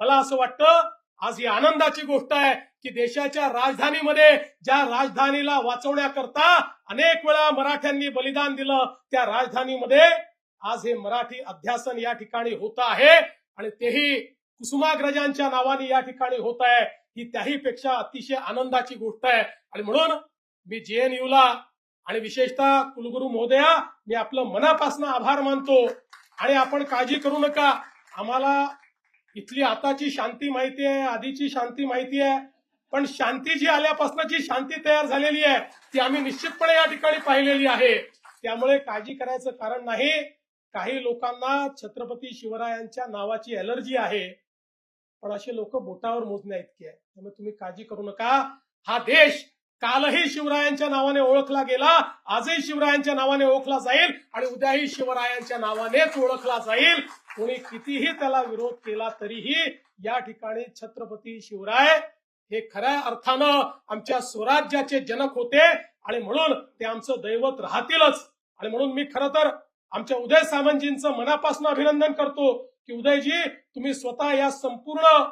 मला असं वाटतं आज ही आनंदाची गोष्ट आहे की देशाच्या राजधानीमध्ये ज्या राजधानीला वाचवण्याकरता अनेक वेळा मराठ्यांनी बलिदान दिलं त्या राजधानीमध्ये आज हे मराठी अध्यासन या ठिकाणी होत आहे आणि तेही कुसुमाग्रजांच्या नावाने या ठिकाणी होत आहे. ही त्याही पेक्षा अतिशय आनंदाची गोष्ट आहे. आणि म्हणून मी जेएनयूला आणि विशेषतः कुलगुरू महोदया मी आपलं मनापासून आभार मानतो. आणि आपण काळजी करू नका. आम्हाला इथली आताची शांती माहिती आहे आधीची शांती माहिती आहे पण शांती जी आल्यापासूनची शांती तयार झालेली आहे ती आम्ही निश्चितपणे या ठिकाणी पाहिलेली आहे. त्यामुळे काळजी करायचं कारण नाही. काही लोकांना छत्रपती शिवरायांच्या नावाची एलर्जी आहे. पण असे लोक बोटावर मोजण्या इतके आहे त्यामुळे तुम्ही काळजी करू नका. हा देश कालही शिवरायांच्या नावाने ओळखला गेला आजही शिवरायांच्या नावाने ओळखला जाईल आणि उद्याही शिवरायांच्या नावानेच ओळखला जाईल. कोणी कितीही त्याला विरोध केला तरीही या ठिकाणी छत्रपती शिवराय हे खऱ्या अर्थानं आमच्या स्वराज्याचे जनक होते आणि म्हणून ते आमचं दैवत राहतीलच. आणि म्हणून मी खरं तर आमच्या उदय सामंतजींचं मनापासून अभिनंदन करतो की उदयजी तुम्ही स्वतः या संपूर्ण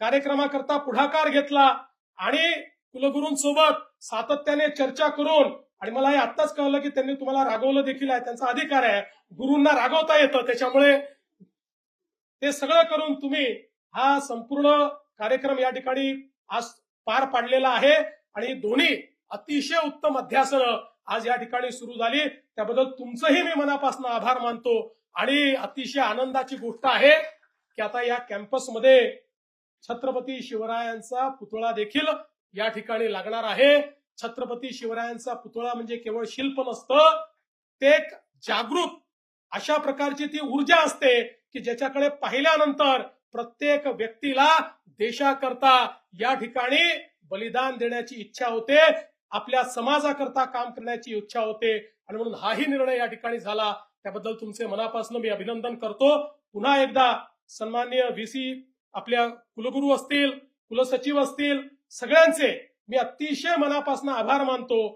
कार्यक्रमाकरता पुढाकार घेतला आणि कुलगुरूंसोबत सातत्याने चर्चा करून आणि मला हे आत्ताच कळलं की त्यांनी तुम्हाला रागवलं देखील आहे त्यांचा अधिकार आहे. गुरूंना रागवता येतं त्याच्यामुळे ते सगळं करून तुम्ही हा संपूर्ण कार्यक्रम या ठिकाणी आज पार पाडलेला आहे. आणि दोन्ही अतिशय उत्तम अध्यासनं आज या ठिकाणी सुरू झाली. त्याबद्दल तुमचंही मी मनापासून आभार मानतो. आणि अतिशय आनंदाची गोष्ट आहे की आता या कॅम्पसमध्ये छत्रपती शिवरायांचा पुतळा देखील या ठिकाणी लागणार आहे. छत्रपती शिवरायांचा पुतळा म्हणजे केवळ शिल्प नसतं ते एक जागृत अशा प्रकारची ती ऊर्जा असते की ज्याच्याकडे पाहिल्यानंतर प्रत्येक व्यक्तीला देशाकरता या ठिकाणी बलिदान देण्याची इच्छा होते आपल्या समाजाकरता काम करण्याची इच्छा होते आणि म्हणून हाही निर्णय या ठिकाणी झाला. त्याबद्दल तुमचे मनापासून मी अभिनंदन करतो. पुन्हा एकदा सन्माननीय व्हीसी आपल्या कुलगुरू असतील कुलसचिव असतील सगळ्यांचे मी अतिशय मनापासून आभार मानतो.